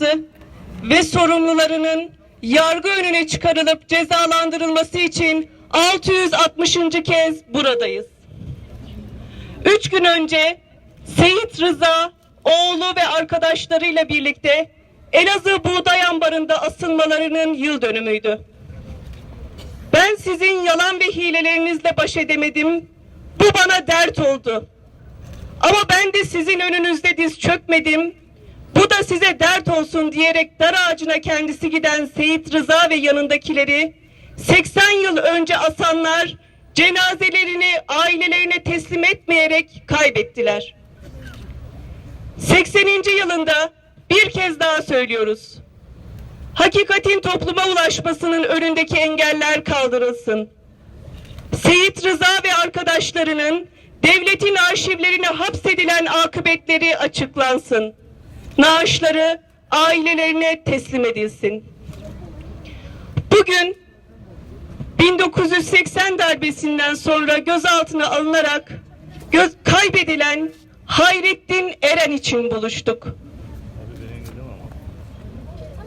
yapılması ve sorumlularının yargı önüne çıkarılıp cezalandırılması için 660. kez buradayız. Üç gün önce Seyit Rıza, oğlu ve arkadaşlarıyla birlikte Elazığ Buğday Ambarı'nda asılmalarının yıl dönümüydü. Ben sizin yalan ve hilelerinizle baş edemedim. Bu bana dert oldu. Ama ben de sizin önünüzde diz çökmedim. Bu da size dert olsun diyerek dar ağacına kendisi giden Seyit Rıza ve yanındakileri 80 yıl önce asanlar cenazelerini ailelerine teslim etmeyerek kaybettiler. 80. yılında bir kez daha söylüyoruz. Hakikatin topluma ulaşmasının önündeki engeller kaldırılsın. Seyit Rıza ve arkadaşlarının devletin arşivlerine hapsedilen akıbetleri açıklansın. Naaşları ailelerine teslim edilsin. Bugün 1980 darbesinden sonra gözaltına alınarak göz kaybedilen Hayrettin Eren için buluştuk.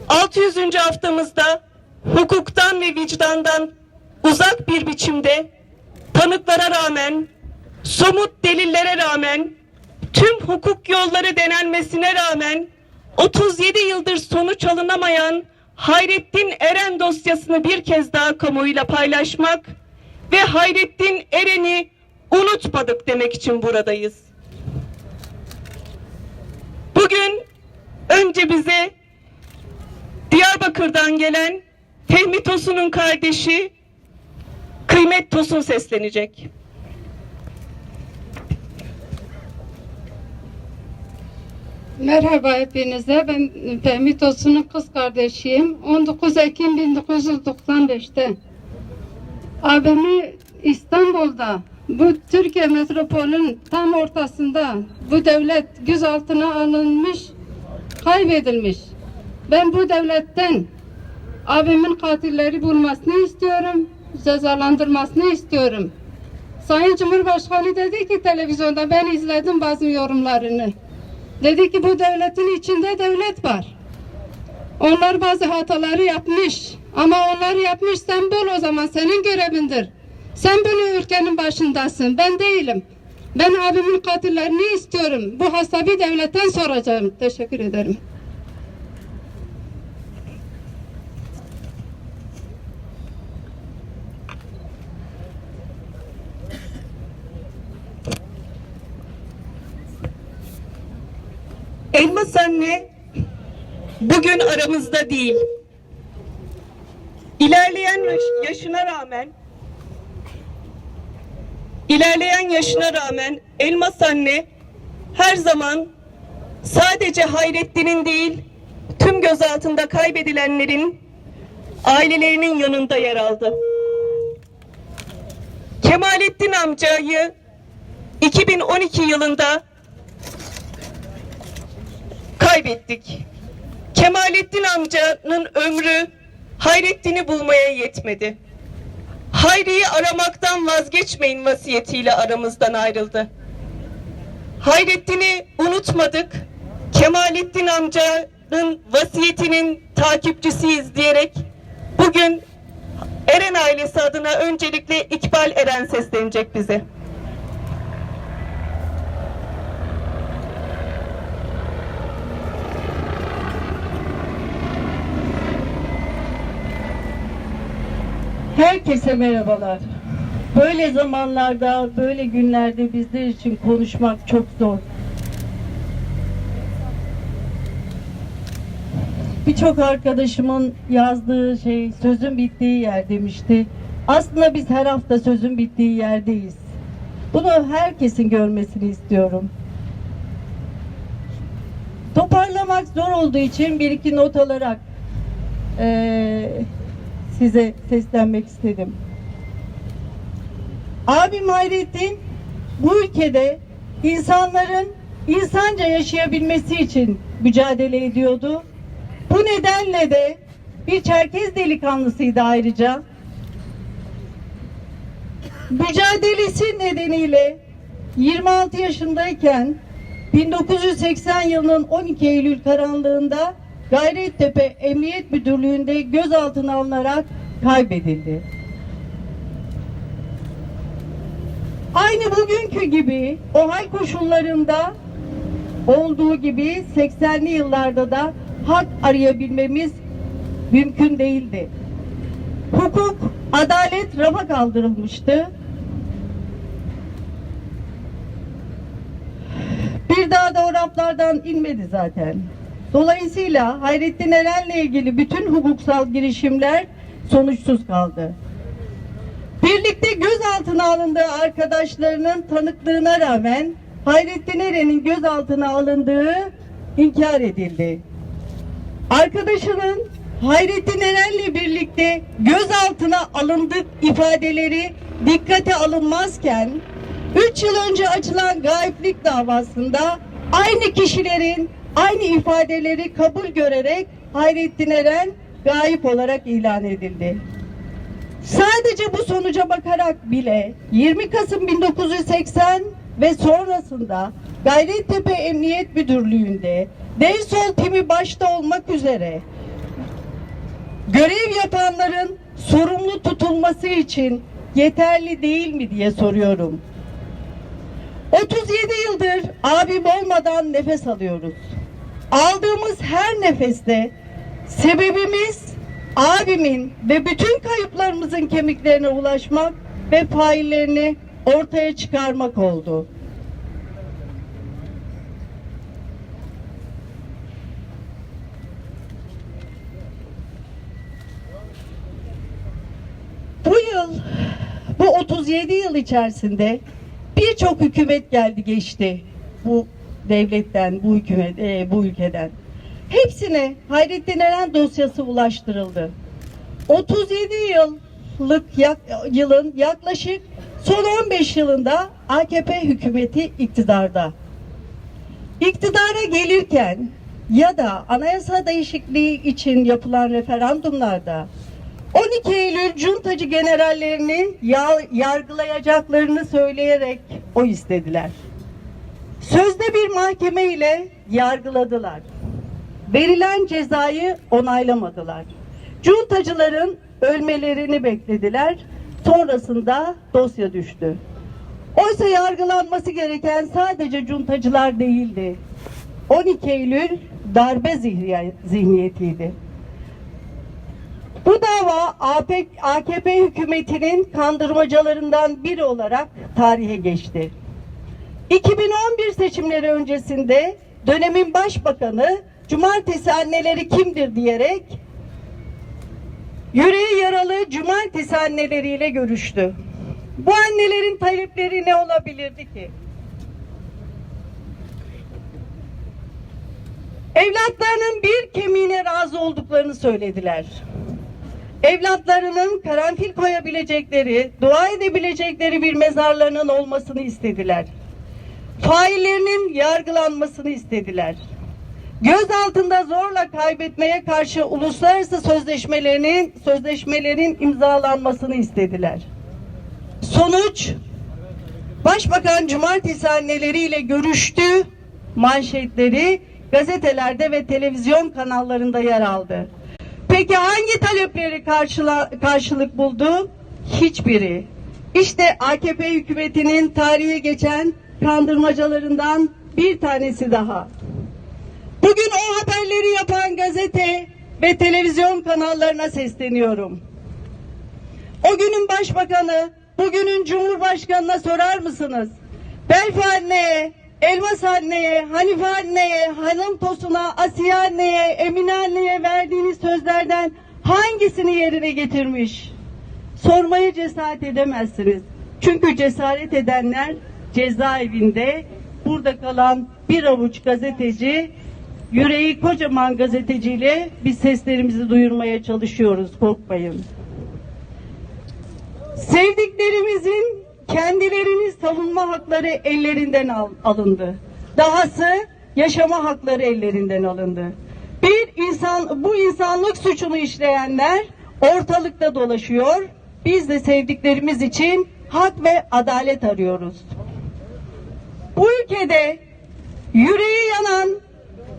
600. haftamızda hukuktan ve vicdandan uzak bir biçimde tanıklara rağmen, somut delillere rağmen, tüm hukuk yolları denenmesine rağmen 37 yıldır sonuç alınamayan Hayrettin Eren dosyasını bir kez daha kamuoyuyla paylaşmak ve Hayrettin Eren'i unutmadık demek için buradayız. Bugün önce bize Diyarbakır'dan gelen Fehmi Tosun'un kardeşi Kıymet Tosun seslenecek. Merhaba hepinize. Ben Fehmi Tosun'un kız kardeşiyim. 19 Ekim 1995'te abimi İstanbul'da bu Türkiye metropolün tam ortasında bu devlet gözaltına alınmış, kaybedilmiş. Ben bu devletten abimin katilleri bulmasını istiyorum, cezalandırmasını istiyorum. Sayın Cumhurbaşkanı dedi ki televizyonda ben izledim bazı yorumlarını. Dedi ki bu devletin içinde devlet var. Onlar bazı hataları yapmış. Ama onları yapmış sen o zaman senin görevindir. Sen bunu ülkenin başındasın. Ben değilim. Ben abimin katillerini istiyorum. Bu hasabi devletten soracağım. Teşekkür ederim. Anne bugün aramızda değil. İlerleyen yaş- yaşına rağmen ilerleyen yaşına rağmen Elmas anne her zaman sadece Hayrettin'in değil tüm gözaltında kaybedilenlerin ailelerinin yanında yer aldı. Kemalettin amcayı 2012 yılında kaybettik. Kemalettin amcanın ömrü Hayrettin'i bulmaya yetmedi. Hayri'yi aramaktan vazgeçmeyin vasiyetiyle aramızdan ayrıldı. Hayrettin'i unutmadık. Kemalettin amcanın vasiyetinin takipçisiyiz diyerek bugün Eren ailesi adına öncelikle İkbal Eren seslenecek bize. Herkese merhabalar. Böyle zamanlarda, böyle günlerde bizler için konuşmak çok zor. Birçok arkadaşımın yazdığı şey sözün bittiği yer demişti. Aslında biz her hafta sözün bittiği yerdeyiz. Bunu herkesin görmesini istiyorum. Toparlamak zor olduğu için bir iki not alarak eee size seslenmek istedim. Abim Hayrettin bu ülkede insanların insanca yaşayabilmesi için mücadele ediyordu. Bu nedenle de bir Çerkez delikanlısıydı ayrıca. Mücadelesi nedeniyle 26 yaşındayken 1980 yılının 12 Eylül karanlığında Gayrettepe Emniyet Müdürlüğü'nde gözaltına alınarak kaybedildi. Aynı bugünkü gibi o hal koşullarında olduğu gibi 80'li yıllarda da hak arayabilmemiz mümkün değildi. Hukuk, adalet rafa kaldırılmıştı. Bir daha da o raflardan inmedi zaten. Dolayısıyla Hayrettin Eren'le ilgili bütün hukuksal girişimler sonuçsuz kaldı. Birlikte gözaltına alındığı arkadaşlarının tanıklığına rağmen Hayrettin Eren'in gözaltına alındığı inkar edildi. Arkadaşının Hayrettin Eren'le birlikte gözaltına alındık ifadeleri dikkate alınmazken 3 yıl önce açılan gayiplik davasında aynı kişilerin aynı ifadeleri kabul görerek Hayrettin Eren gayip olarak ilan edildi. Sadece bu sonuca bakarak bile 20 Kasım 1980 ve sonrasında Gayrettepe Emniyet Müdürlüğü'nde Dev timi başta olmak üzere görev yapanların sorumlu tutulması için yeterli değil mi diye soruyorum. 37 yıldır abim olmadan nefes alıyoruz. Aldığımız her nefeste sebebimiz abimin ve bütün kayıplarımızın kemiklerine ulaşmak ve faillerini ortaya çıkarmak oldu. Bu yıl, bu 37 yıl içerisinde birçok hükümet geldi geçti bu devletten, bu hükümet, e, bu ülkeden. Hepsine Hayrettin Eren dosyası ulaştırıldı. 37 yıllık yak- yılın yaklaşık son 15 yılında AKP hükümeti iktidarda. İktidara gelirken ya da anayasa değişikliği için yapılan referandumlarda 12 Eylül cuntacı generallerini ya- yargılayacaklarını söyleyerek o istediler. Sözde bir mahkeme ile yargıladılar. Verilen cezayı onaylamadılar. Cuntacıların ölmelerini beklediler. Sonrasında dosya düştü. Oysa yargılanması gereken sadece cuntacılar değildi. 12 Eylül darbe zihniye- zihniyetiydi. Bu dava AKP hükümetinin kandırmacalarından biri olarak tarihe geçti. 2011 seçimleri öncesinde dönemin başbakanı cumartesi anneleri kimdir diyerek yüreği yaralı cumartesi anneleriyle görüştü. Bu annelerin talepleri ne olabilirdi ki? Evlatlarının bir kemiğine razı olduklarını söylediler. Evlatlarının karanfil koyabilecekleri, dua edebilecekleri bir mezarlarının olmasını istediler. Faillerinin yargılanmasını istediler. Göz altında zorla kaybetmeye karşı uluslararası sözleşmelerinin sözleşmelerin imzalanmasını istediler. Sonuç Başbakan cumartesi anneleriyle görüştü. Manşetleri gazetelerde ve televizyon kanallarında yer aldı. Peki hangi talepleri karşıla, karşılık buldu? Hiçbiri. İşte AKP hükümetinin tarihe geçen kandırmacalarından bir tanesi daha. Bugün o haberleri yapan gazete ve televizyon kanallarına sesleniyorum. O günün başbakanı, bugünün cumhurbaşkanına sorar mısınız? Belfi anneye, Elmas anneye, Hanife anneye, Hanım Tosun'a, Asiye anneye, Emine anneye verdiğiniz sözlerden hangisini yerine getirmiş? Sormaya cesaret edemezsiniz. Çünkü cesaret edenler cezaevinde burada kalan bir avuç gazeteci, yüreği kocaman gazeteciyle biz seslerimizi duyurmaya çalışıyoruz. Korkmayın. Sevdiklerimizin kendilerini savunma hakları ellerinden al- alındı. Dahası yaşama hakları ellerinden alındı. Bir insan bu insanlık suçunu işleyenler ortalıkta dolaşıyor. Biz de sevdiklerimiz için hak ve adalet arıyoruz. Bu ülkede yüreği yanan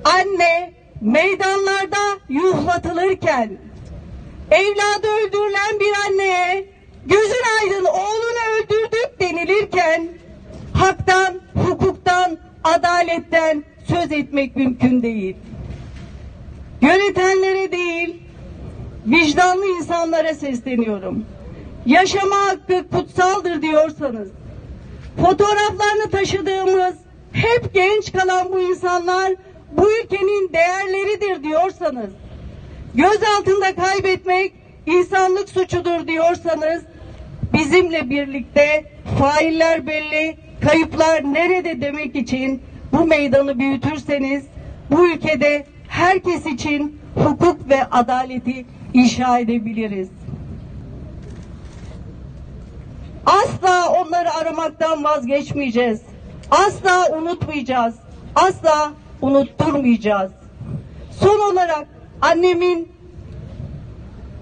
anne, meydanlarda yuhlatılırken, evladı öldürülen bir anneye gözün aydın oğlunu öldürdük denilirken, haktan, hukuktan, adaletten söz etmek mümkün değil. Yönetenlere değil, vicdanlı insanlara sesleniyorum. Yaşama hakkı kutsaldır diyorsanız, fotoğraflarını taşıdığımız hep genç kalan bu insanlar bu ülkenin değerleridir diyorsanız, göz altında kaybetmek insanlık suçudur diyorsanız, bizimle birlikte failler belli, kayıplar nerede demek için bu meydanı büyütürseniz, bu ülkede herkes için hukuk ve adaleti inşa edebiliriz. Asla onları aramaktan vazgeçmeyeceğiz. Asla unutmayacağız. Asla unutturmayacağız. Son olarak annemin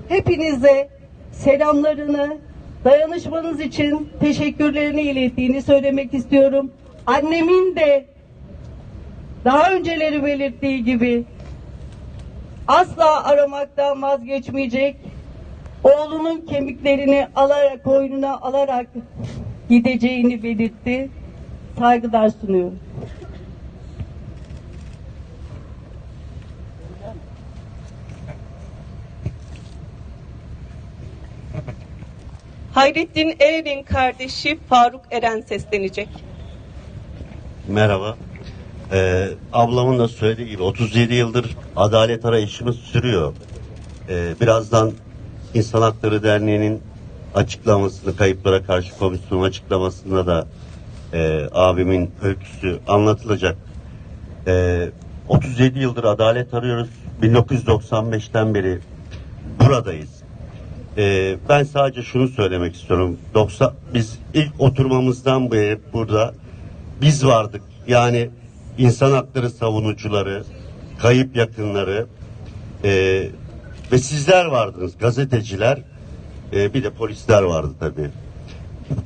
hepinize selamlarını, dayanışmanız için teşekkürlerini ilettiğini söylemek istiyorum. Annemin de daha önceleri belirttiği gibi asla aramaktan vazgeçmeyecek, oğlunun kemiklerini alarak koynuna alarak gideceğini belirtti. Saygılar sunuyorum. Hayrettin Erer'in kardeşi Faruk Eren seslenecek. Merhaba. Ee, ablamın da söylediği gibi 37 yıldır adalet arayışımız sürüyor. Ee, birazdan İnsan Hakları Derneği'nin açıklamasını, kayıplara karşı komisyonun açıklamasında da e, abimin öyküsü anlatılacak. Ee, 37 yıldır adalet arıyoruz. 1995'ten beri buradayız. Ee, ben sadece şunu söylemek istiyorum. 90 biz ilk oturmamızdan beri burada biz vardık. Yani insan hakları savunucuları, kayıp yakınları ee, ve sizler vardınız gazeteciler ee, bir de polisler vardı tabii.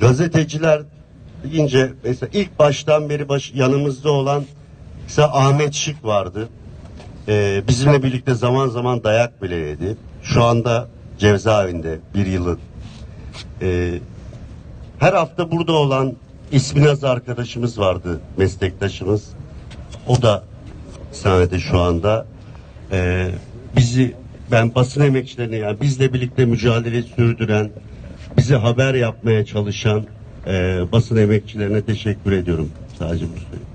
Gazeteciler deyince mesela ilk baştan beri baş, yanımızda olan mesela Ahmet Şık vardı. Ee, bizimle birlikte zaman zaman dayak bile yedi. Şu anda cezaevinde bir yılı. Ee, her hafta burada olan İsminaz arkadaşımız vardı, meslektaşımız. O da sahnede şu anda. Ee, bizi, ben basın emekçilerine yani bizle birlikte mücadele sürdüren, bize haber yapmaya çalışan e, basın emekçilerine teşekkür ediyorum. Sadece bunu söyleyeyim.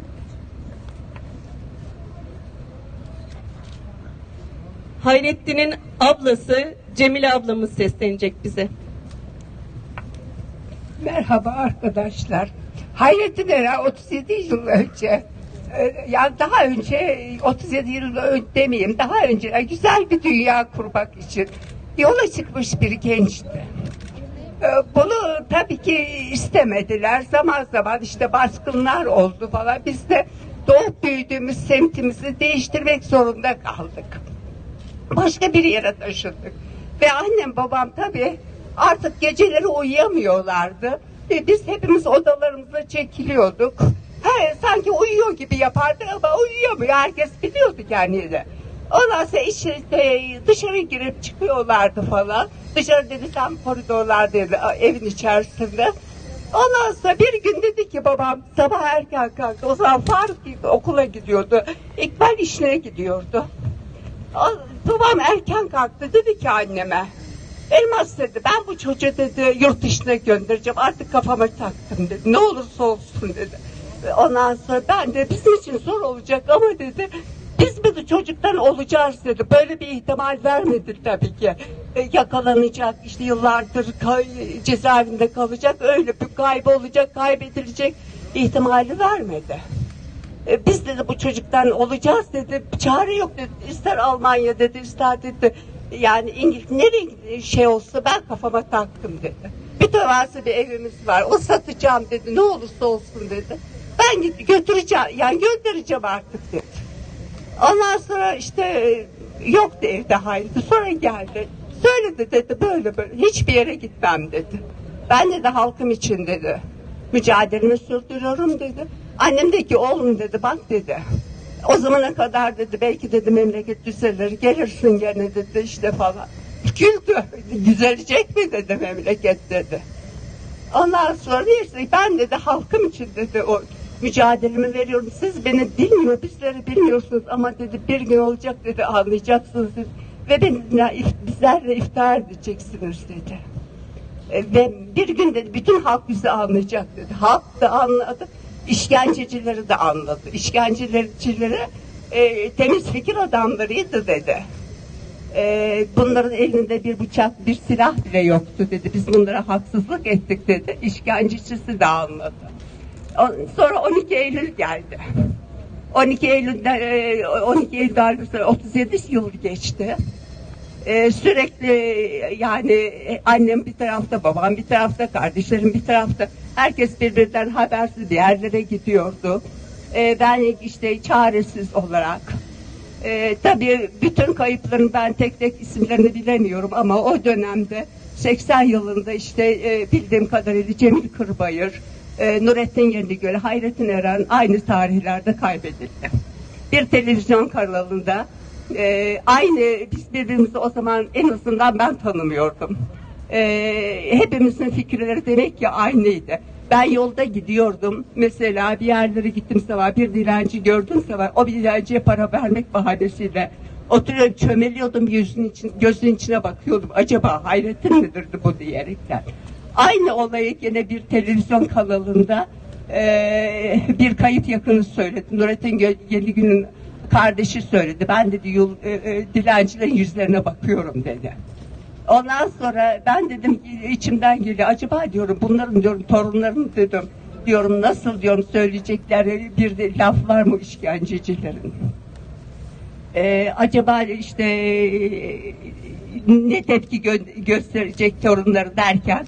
Hayrettin'in ablası Cemile ablamız seslenecek bize. Merhaba arkadaşlar. Hayrettin Era 37 yıl önce yani daha önce 37 yıl demeyeyim daha önce e, güzel bir dünya kurmak için yola çıkmış bir gençti. E, Bunu tabii ki istemediler. Zaman zaman işte baskınlar oldu falan. Biz de doğup büyüdüğümüz semtimizi değiştirmek zorunda kaldık başka bir yere taşındık. Ve annem babam tabii artık geceleri uyuyamıyorlardı. Ve biz hepimiz odalarımıza çekiliyorduk. Sanki uyuyor gibi yapardı ama uyuyamıyor. Herkes biliyordu kendini. Ondan sonra işte dışarı girip çıkıyorlardı falan. Dışarı dedi tam koridorlardaydı evin içerisinde. Ondan sonra bir gün dedi ki babam sabah erken kalktı. O zaman Faruk okula gidiyordu. İkbal işine gidiyordu. O- Babam erken kalktı dedi ki anneme Elmas dedi ben bu çocuğu dedi yurt dışına göndereceğim artık kafama taktım dedi ne olursa olsun dedi. Ondan sonra ben de bizim için zor olacak ama dedi biz mi de çocuktan olacağız dedi. Böyle bir ihtimal vermedi tabii ki. E, yakalanacak işte yıllardır cezaevinde kalacak öyle bir kaybolacak kaybedilecek ihtimali vermedi. E, biz dedi bu çocuktan olacağız dedi. Çare yok dedi. İster Almanya dedi, ister dedi. Yani İngiliz nereye şey olsa ben kafama taktım dedi. Mütevazı bir evimiz var. O satacağım dedi. Ne olursa olsun dedi. Ben götüreceğim yani göndereceğim artık dedi. Ondan sonra işte e, yoktu evde haydi. Sonra geldi. Söyledi dedi böyle böyle. Hiçbir yere gitmem dedi. Ben dedi halkım için dedi. Mücadelemi sürdürüyorum dedi. Annem de ki oğlum dedi bak dedi. O zamana kadar dedi belki dedi memleket düzelir gelirsin gene dedi işte falan. Güldü. Düzelecek mi dedi memleket dedi. Ondan sonra neyse ben dedi halkım için dedi o mücadelemi veriyorum. Siz beni bilmiyor, bizleri bilmiyorsunuz ama dedi bir gün olacak dedi anlayacaksınız dedi. Ve benimle, bizlerle iftihar edeceksiniz dedi. E, Ve bir gün dedi bütün halk bizi anlayacak dedi. Halk da anladı, işkencecileri de anladı. İşkencecileri e, temiz fikir adamlarıydı dedi. E, bunların elinde bir bıçak, bir silah bile yoktu dedi. Biz bunlara haksızlık ettik dedi. İşkencecisi de anladı. Sonra 12 Eylül geldi. 12 Eylül'den e, 12 Eylül'den sonra 37 yıl geçti. Ee, sürekli yani e, annem bir tarafta, babam bir tarafta, kardeşlerim bir tarafta. Herkes birbirinden habersiz yerlere gidiyordu. Ben işte çaresiz olarak. Ee, tabii bütün kayıpların ben tek tek isimlerini bilemiyorum ama o dönemde 80 yılında işte e, bildiğim kadarıyla Cemil Kırbayır, e, Nurettin Yenigöl, Hayrettin Eren aynı tarihlerde kaybedildi bir televizyon kanalında e, aynı biz birbirimizi o zaman en azından ben tanımıyordum. E, hepimizin fikirleri demek ki aynıydı. Ben yolda gidiyordum. Mesela bir yerlere gittim zaman bir dilenci gördüm zaman o dilenciye para vermek bahanesiyle oturuyorum çömeliyordum yüzünün için, gözünün içine bakıyordum. Acaba hayretin midirdi bu diyerekten. Aynı olayı yine bir televizyon kanalında eee, bir kayıp yakını söyledi. Nurettin Yeligün'ün kardeşi söyledi. Ben dedi yol, e, e, dilencilerin yüzlerine bakıyorum dedi. Ondan sonra ben dedim içimden geliyor. Acaba diyorum bunların diyorum torunlarını dedim. Diyorum nasıl diyorum söyleyecekleri bir de laf var mı işkencecilerin? Ee, acaba işte e, ne tepki gö- gösterecek torunları derken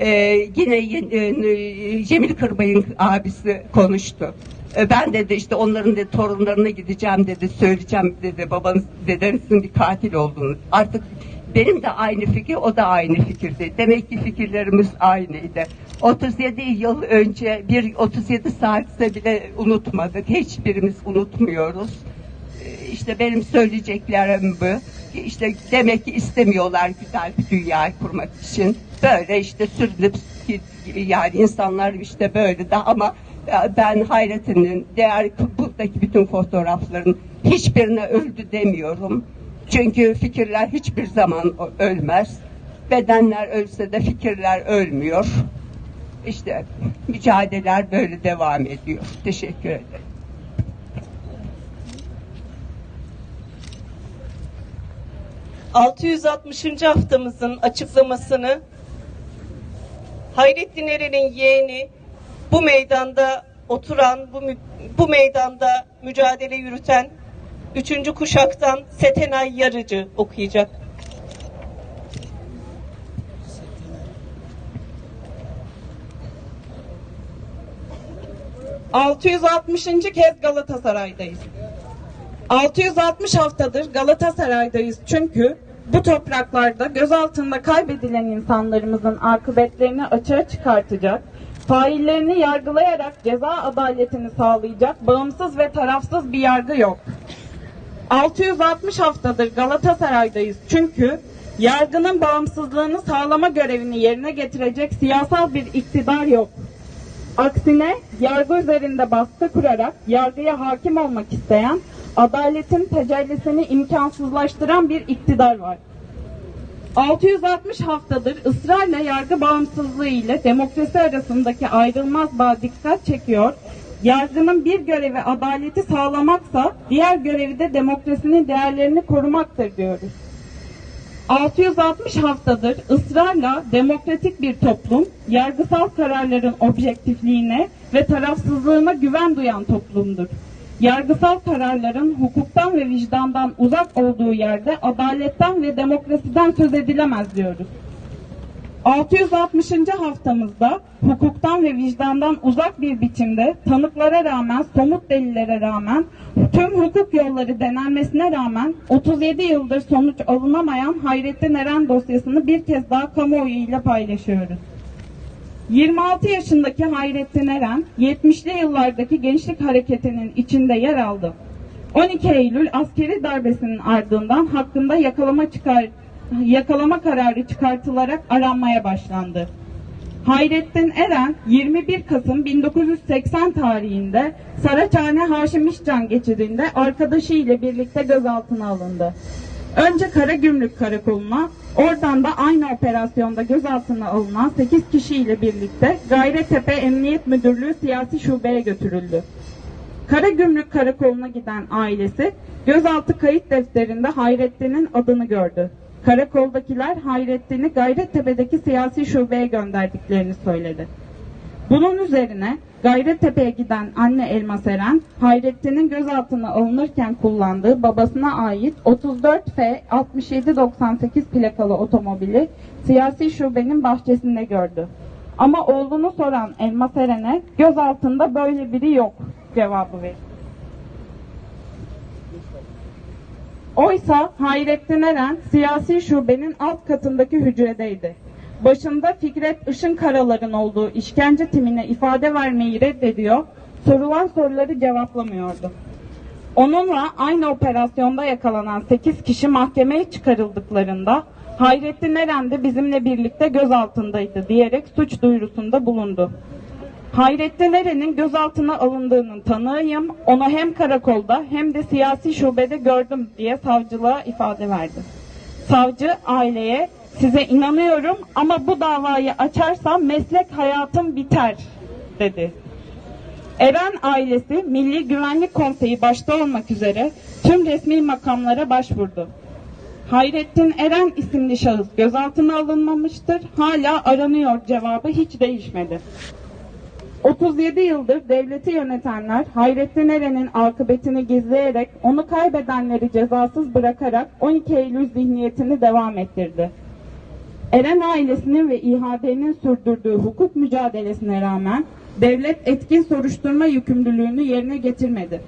e, yine e, Cemil Kırbay'ın abisi konuştu. E, ben dedi işte onların dedi torunlarına gideceğim dedi söyleyeceğim dedi babanız dedenizin bir katil olduğunu. Artık benim de aynı fikir o da aynı fikirdi. Demek ki fikirlerimiz aynıydı. 37 yıl önce bir 37 saatse bile unutmadık. Hiçbirimiz unutmuyoruz. Ee, İşte benim söyleyeceklerim bu. İşte demek ki istemiyorlar güzel bir dünya kurmak için. Böyle işte sürünüp yani insanlar işte böyle de ama ben Hayrettin'in diğer buradaki bütün fotoğrafların hiçbirine öldü demiyorum. Çünkü fikirler hiçbir zaman ölmez. Bedenler ölse de fikirler ölmüyor. İşte mücadeleler böyle devam ediyor. Teşekkür ederim. – 660. haftamızın açıklamasını Hayrettin Eren'in yeğeni bu meydanda oturan, bu, bu meydanda mücadele yürüten 3. kuşaktan Setenay Yarıcı okuyacak. ...660. kez Galatasaray'dayız. 660 haftadır Galatasaray'dayız çünkü bu topraklarda gözaltında kaybedilen insanlarımızın akıbetlerini açığa çıkartacak, faillerini yargılayarak ceza adaletini sağlayacak bağımsız ve tarafsız bir yargı yok. 660 haftadır Galatasaray'dayız çünkü yargının bağımsızlığını sağlama görevini yerine getirecek siyasal bir iktidar yok. Aksine yargı üzerinde baskı kurarak yargıya hakim olmak isteyen, adaletin tecellisini imkansızlaştıran bir iktidar var. 660 haftadır ısrarla yargı bağımsızlığı ile demokrasi arasındaki ayrılmaz bağ dikkat çekiyor. Yargının bir görevi adaleti sağlamaksa diğer görevi de demokrasinin değerlerini korumaktır diyoruz. 660 haftadır ısrarla demokratik bir toplum, yargısal kararların objektifliğine ve tarafsızlığına güven duyan toplumdur. Yargısal kararların hukuktan ve vicdandan uzak olduğu yerde adaletten ve demokrasiden söz edilemez diyoruz. 660. haftamızda hukuktan ve vicdandan uzak bir biçimde tanıklara rağmen, somut delillere rağmen, tüm hukuk yolları denenmesine rağmen 37 yıldır sonuç alınamayan Hayrettin Eren dosyasını bir kez daha kamuoyu ile paylaşıyoruz. 26 yaşındaki Hayrettin Eren, 70'li yıllardaki gençlik hareketinin içinde yer aldı. 12 Eylül askeri darbesinin ardından hakkında yakalama çıkar yakalama kararı çıkartılarak aranmaya başlandı. Hayrettin Eren 21 Kasım 1980 tarihinde Saraçhane Haşim İşcan geçidinde arkadaşı ile birlikte gözaltına alındı. Önce Karagümrük Karakolu'na, oradan da aynı operasyonda gözaltına alınan 8 kişiyle birlikte Gayrettepe Emniyet Müdürlüğü Siyasi Şube'ye götürüldü. Karagümrük Karakolu'na giden ailesi gözaltı kayıt defterinde Hayrettin'in adını gördü. Karakoldakiler Hayrettin'i Gayrettepe'deki siyasi şubeye gönderdiklerini söyledi. Bunun üzerine Gayrettepe'ye giden anne Elmas Eren, Hayrettin'in gözaltına alınırken kullandığı babasına ait 34F 6798 plakalı otomobili siyasi şubenin bahçesinde gördü. Ama oğlunu soran Elmas Eren'e gözaltında böyle biri yok cevabı verir. Oysa Hayrettin Eren siyasi şubenin alt katındaki hücredeydi. Başında Fikret Işın Karalar'ın olduğu işkence timine ifade vermeyi reddediyor, sorulan soruları cevaplamıyordu. Onunla aynı operasyonda yakalanan 8 kişi mahkemeye çıkarıldıklarında Hayrettin Eren de bizimle birlikte gözaltındaydı diyerek suç duyurusunda bulundu. Hayrettin Eren'in gözaltına alındığının tanığıyım. Onu hem karakolda hem de siyasi şubede gördüm diye savcılığa ifade verdi. Savcı aileye size inanıyorum ama bu davayı açarsam meslek hayatım biter dedi. Eren ailesi Milli Güvenlik Konseyi başta olmak üzere tüm resmi makamlara başvurdu. Hayrettin Eren isimli şahıs gözaltına alınmamıştır. Hala aranıyor cevabı hiç değişmedi. 37 yıldır devleti yönetenler Hayrettin Eren'in akıbetini gizleyerek onu kaybedenleri cezasız bırakarak 12 Eylül zihniyetini devam ettirdi. Eren ailesinin ve İHA'nın sürdürdüğü hukuk mücadelesine rağmen devlet etkin soruşturma yükümlülüğünü yerine getirmedi.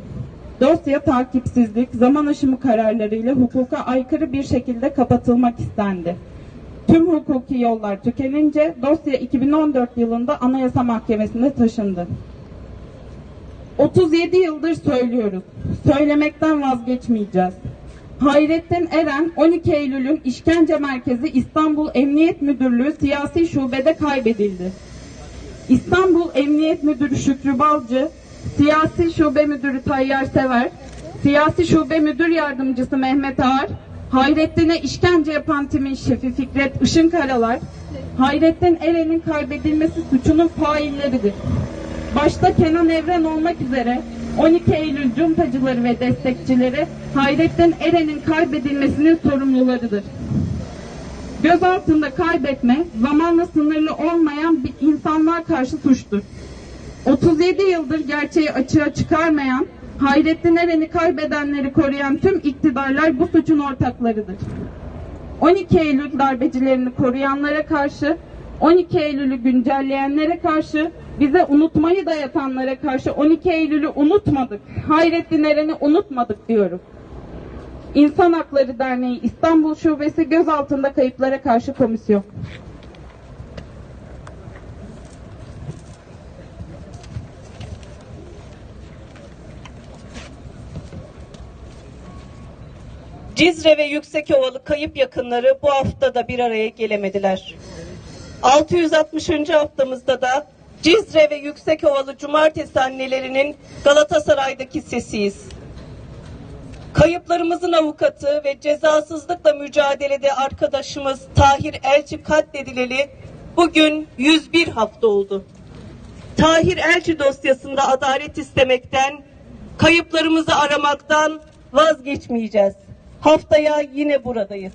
Dosya takipsizlik, zaman aşımı kararlarıyla hukuka aykırı bir şekilde kapatılmak istendi. Tüm hukuki yollar tükenince dosya 2014 yılında Anayasa Mahkemesi'ne taşındı. 37 yıldır söylüyoruz. Söylemekten vazgeçmeyeceğiz. Hayrettin Eren 12 Eylül'ün işkence merkezi İstanbul Emniyet Müdürlüğü siyasi şubede kaybedildi. İstanbul Emniyet Müdürü Şükrü Balcı, Siyasi Şube Müdürü Tayyar Sever, Siyasi Şube Müdür Yardımcısı Mehmet Ağar, Hayrettin'e işkence yapan timin şefi Fikret Işınkaralar, Hayrettin Eren'in kaybedilmesi suçunun failleridir. Başta Kenan Evren olmak üzere 12 Eylül cuntacıları ve destekçileri Hayrettin Eren'in kaybedilmesinin sorumlularıdır. Göz altında kaybetme, zamanla sınırlı olmayan bir insanlığa karşı suçtur. 37 yıldır gerçeği açığa çıkarmayan, Hayrettin Eren'i kaybedenleri koruyan tüm iktidarlar bu suçun ortaklarıdır. 12 Eylül darbecilerini koruyanlara karşı, 12 Eylül'ü güncelleyenlere karşı, bize unutmayı dayatanlara karşı 12 Eylül'ü unutmadık, Hayrettin Eren'i unutmadık diyorum. İnsan Hakları Derneği İstanbul Şubesi gözaltında kayıplara karşı komisyon. Cizre ve Yüksekovalı kayıp yakınları bu hafta da bir araya gelemediler. 660. haftamızda da Cizre ve Yüksekovalı cumartesi annelerinin Galatasaray'daki sesiyiz. Kayıplarımızın avukatı ve cezasızlıkla mücadelede arkadaşımız Tahir Elçi katledileli bugün 101 hafta oldu. Tahir Elçi dosyasında adalet istemekten, kayıplarımızı aramaktan vazgeçmeyeceğiz. Haftaya yine buradayız.